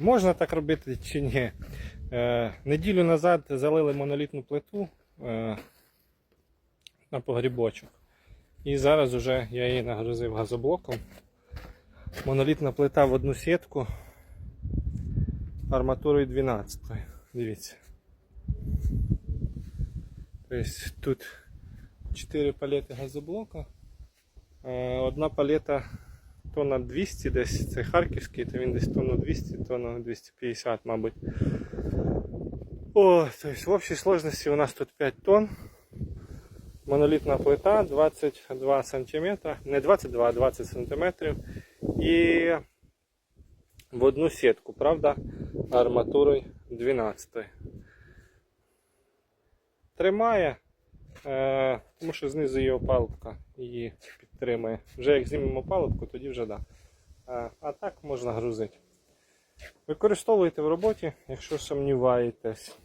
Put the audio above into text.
Можна так робити чи ні? Е, неділю назад залили монолітну плиту е, на погрібочок. І зараз вже я її нагрузив газоблоком. Монолітна плита в одну сітку арматурою 12. Дивіться. Тобто тут 4 палети газоблока. Е, Одна палета тонна 200 десь, це харківський, то він десь тонну 200, тонну 250, мабуть. О, то есть в общей сложности у нас тут 5 тонн. Монолітна плита 22 сантиметра, не 22, а 20 сантиметрів. І в одну сітку, правда, арматурою 12. Тримає, тому що знизу є опалубка її підтримує. Вже як знімемо опалубку, тоді вже да. А, а так можна грузити. Використовуйте в роботі, якщо сумніваєтесь.